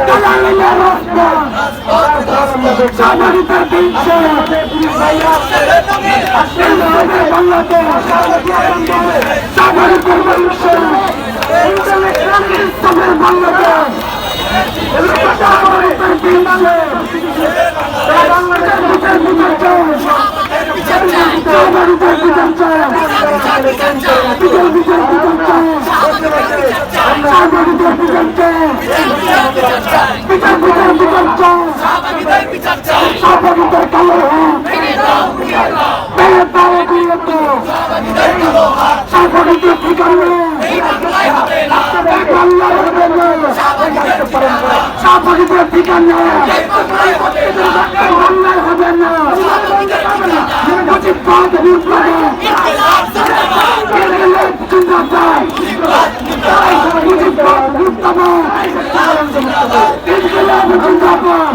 বাংলাদেশ সামরিকের বিরুদ্ধে ইসলামের বাংলাদেশ সামরিকের বিরুদ্ধে বাংলাদেশের বিচার বিচার চাই সামরিকের বিচার চাই বিচার বিচার বিচার চাই সামরিকের বিচার চাই বিচার বিচার বিচার চাই তো সামরিকের ঠিকানা হবে সামরিকের ঠিকানা বাংলার হবে না মুজিবাদ মুজিবাদ জিন্দাবাদ মুজিবাদ মুজিবাদ ইনকিলাব জিন্দাবাদ চাল লড়ে